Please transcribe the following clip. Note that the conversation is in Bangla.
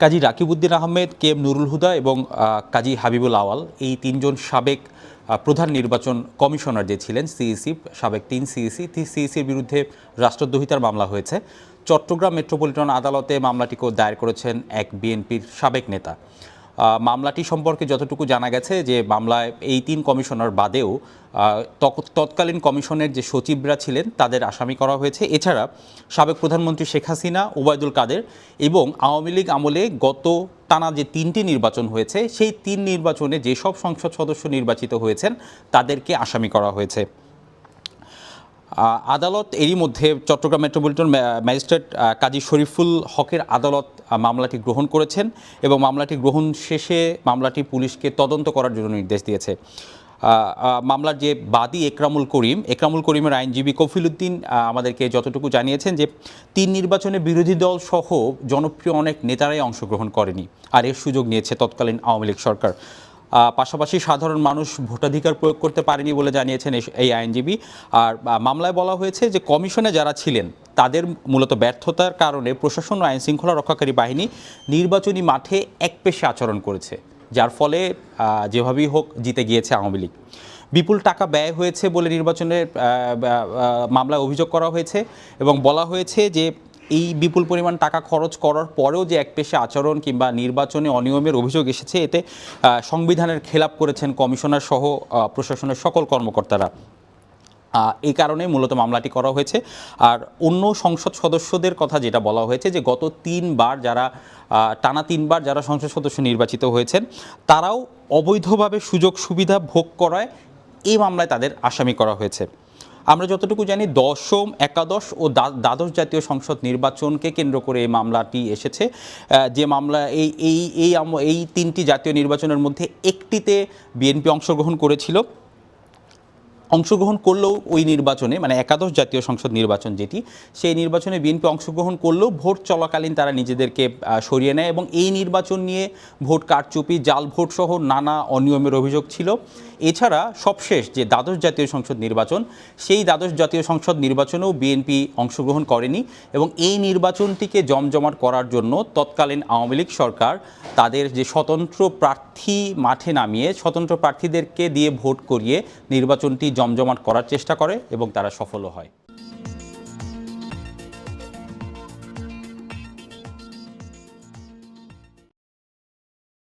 কাজী রাকিবউদ্দিন আহমেদ, কে এম নুরুল হুদা এবং কাজী হাবিবুল আওয়াল। এই তিনজন সাবেক প্রধান নির্বাচন কমিশনার যে ছিলেন, সিইসি, সাবেক তিন সিইসি সিইসির বিরুদ্ধে রাষ্ট্রদ্রোহিতার মামলা হয়েছে। চট্টগ্রাম মেট্রোপলিটন আদালতে মামলাটিকেও দায়ের করেছেন এক বিএনপির সাবেক নেতা। মামলাটি সম্পর্কে যতটুকু জানা গেছে যে মামলায় এই তিন কমিশনার বাদেও তৎকালীন কমিশনের যে সচিবরা ছিলেন তাদের আসামি করা হয়েছে। এছাড়া সাবেক প্রধানমন্ত্রী শেখ হাসিনা ওবায়দুল কাদের এবং আওয়ামী লীগ আমলে গত টানা যে তিনটি নির্বাচন হয়েছে, সেই তিন নির্বাচনে যেসব সংসদ সদস্য নির্বাচিত হয়েছেন, তাদেরকে আসামি করা হয়েছে। আদালত এরই মধ্যে চট্টগ্রাম মেট্রোপলিটন ম্যাজিস্ট্রেট কাজী শরীফুল হকের আদালত মামলাটি গ্রহণ করেছেন এবং মামলাটি গ্রহণ শেষে মামলাটি পুলিশকে তদন্ত করার জন্য নির্দেশ দিয়েছে। মামলার যে বাদী একরামুল করিম, একরামুল করিমের আইনজীবী কফিলুদ্দিন আমাদেরকে যতটুকু জানিয়েছেন যে তিন নির্বাচনে বিরোধী দল সহ জনপ্রিয় অনেক নেতারাই অংশগ্রহণ করেনি, আর এর সুযোগ নিয়েছে তৎকালীন আওয়ামী লীগ সরকার। পাশাপাশি সাধারণ মানুষ ভোটাধিকার প্রয়োগ করতে পারেনি বলে জানিয়েছেন এই- আইনজীবী। আর মামলায় বলা হয়েছে যে কমিশনে যারা ছিলেন, তাদের মূলত ব্যর্থতার কারণে প্রশাসন ও আইন শৃঙ্খলা রক্ষাকারী বাহিনী নির্বাচনী মাঠে একপেশে আচরণ করেছে, যার ফলে যেভাবেই হোক জিতে গিয়েছে আওয়ামী লীগ। বিপুল টাকা ব্যয় হয়েছে বলে নির্বাচনের মামলায় অভিযোগ করা হয়েছে এবং বলা হয়েছে যে এই বিপুল পরিমাণ টাকা খরচ করার পরেও যে একপেশে আচরণ কিংবা নির্বাচনে অনিয়মের অভিযোগ এসেছে, এতে সংবিধানের খেলাপ করেছেন কমিশনার সহ প্রশাসনের সকল কর্মকর্তারা। এই কারণে মূলত মামলাটি করা হয়েছে। আর অন্য সংসদ সদস্যদের কথা যেটা বলা হয়েছে যে, গত তিনবার যারা টানা তিনবার যারা সংসদ সদস্য নির্বাচিত হয়েছেন, তারাও অবৈধভাবে সুযোগ সুবিধা ভোগ করায় এই মামলায় তাদের আসামি করা হয়েছে। আমরা যতটুকু জানি দশম, একাদশ ও দ্বা- দ্বাদশ জাতীয় সংসদ নির্বাচনকে কেন্দ্র করে এই মামলাটি এসেছে। যে মামলা, এই এই এই এই তিনটি জাতীয় নির্বাচনের মধ্যে একটিতে বিএনপি অংশগ্রহণ করেছিল। অংশগ্রহণ করলেও ওই নির্বাচনে মানে একাদশ জাতীয় সংসদ নির্বাচন যেটি, সেই নির্বাচনে বিএনপি অংশগ্রহণ করলেও ভোট চলাকালীন তারা নিজেদেরকে সরিয়ে নেয় এবং এই নির্বাচন নিয়ে ভোট কারচুপি, জাল ভোট সহ নানা অনিয়মের অভিযোগ ছিল। এছাড়া সবশেষ যে দ্বাদশ জাতীয় সংসদ নির্বাচন, সেই দ্বাদশ জাতীয় সংসদ নির্বাচনেও বিএনপি অংশগ্রহণ করেনি এবং এই নির্বাচনটিকে জমজমাট করার জন্য তৎকালীন আওয়ামী লীগ সরকার তাদের যে স্বতন্ত্র প্রার্থী মাঠে নামিয়ে, স্বতন্ত্র প্রার্থীদেরকে দিয়ে ভোট করিয়ে নির্বাচনটি জমজমাট করার চেষ্টা করে এবং তারা সফলও হয়।